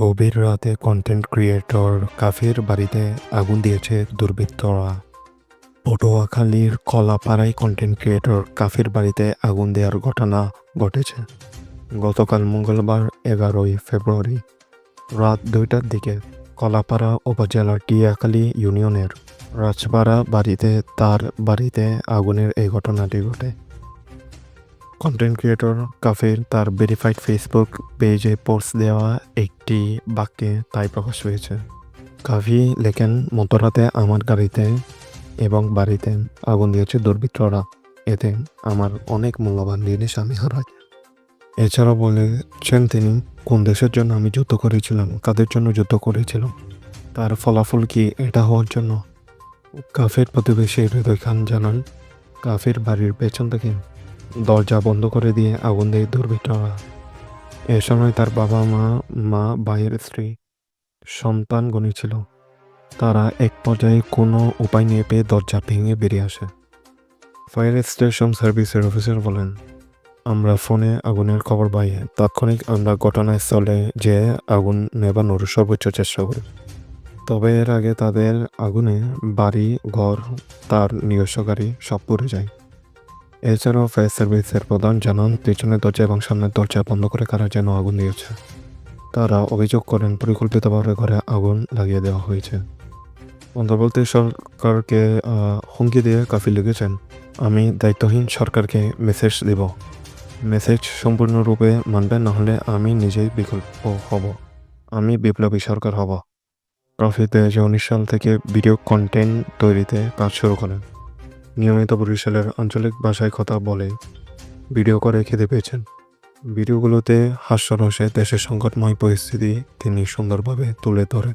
গভীর রাতে content creator কাফির বাড়িতে আগুন দিয়েছে দুর্বৃত্তরা। পটুয়াখালীর কলাপাড়ায় কন্টেন্ট ক্রিয়েটর কাফির বাড়িতে আগুন দেওয়ার ঘটনা ঘটেছে। গতকাল মঙ্গলবার এগারোই ফেব্রুয়ারি রাত দুইটার দিকে কলাপাড়া উপজেলার টিয়াখালী ইউনিয়নের রাজপাড়া বাড়িতে তার বাড়িতে আগুনের এই ঘটনাটি ঘটে। কন্টেন্ট ক্রিয়েটর কাফের তার ভেরিফাইড ফেসবুক পেজে পোস্ট দেওয়া একটি বাক্যে তাই প্রকাশ হয়েছে কাফি লেখেন, মধ্যরাতে আমার গাড়িতে এবং বাড়িতে আগুন দিয়েছে দুর্বৃত্তরা। এতে আমার অনেক মূল্যবান জিনিস আমি হারাই এছাড়াও বলেছেন তিনি, কোন দেশের জন্য আমি যুদ্ধ করেছিলাম? কাদের জন্য যুদ্ধ করেছিলাম? তার ফলাফল কি এটা হওয়ার জন্য? কাফের প্রতিবেশী হৃদয় খান জানান, কাফের বাড়ির পেছন থেকে দরজা বন্ধ করে দিয়ে আগুন দেয় দুর্বৃত্তরা। এ সময় তার বাবা মা মা, ভাইয়ের স্ত্রী, সন্তান গণী ছিল। তারা এক পর্যায়ে কোনো উপায় নিয়ে পেয়ে দরজা ভেঙে বেরিয়ে আসে। ফায়ার স্টেশন সার্ভিসের অফিসার বলেন, আমরা ফোনে আগুনের খবর পাই। তাৎক্ষণিক আমরা ঘটনাস্থলে যে আগুন নেবানোর সর্বোচ্চ চেষ্টা করি। তবে এর আগে তাদের আগুনে বাড়ি, ঘর, তার নিজস্ব গাড়ি সব পড়ে যায়। এছাড়াও ফায়ার সার্ভিসের প্রধান জানান, পেছনের দরজা এবং সামনের দরজা বন্ধ করে কারা যেন আগুন দিয়েছে। তারা অভিযোগ করেন, পরিকল্পিতভাবে ঘরে আগুন লাগিয়ে দেওয়া হয়েছে। অন্তর্বর্তী সরকারকে হুমকি দিয়ে কাফি লিখেছেন, আমি দায়িত্বহীন সরকারকে মেসেজ দেব। মেসেজ সম্পূর্ণরূপে মানবে, নাহলে আমি নিজেই বিকল্প হব। আমি বিপ্লবী সরকার হব। হাজার উনিশ সাল থেকে ভিডিও কন্টেন্ট তৈরিতে কাজ শুরু করেন। নিয়মিত বরিশালের আঞ্চলিক ভাষায় কথা বলে ভিডিও করে খেতে পেয়েছেন। ভিডিওগুলোতে হাস্যরসে দেশের সংকটময় পরিস্থিতি তিনি সুন্দরভাবে তুলে ধরেন।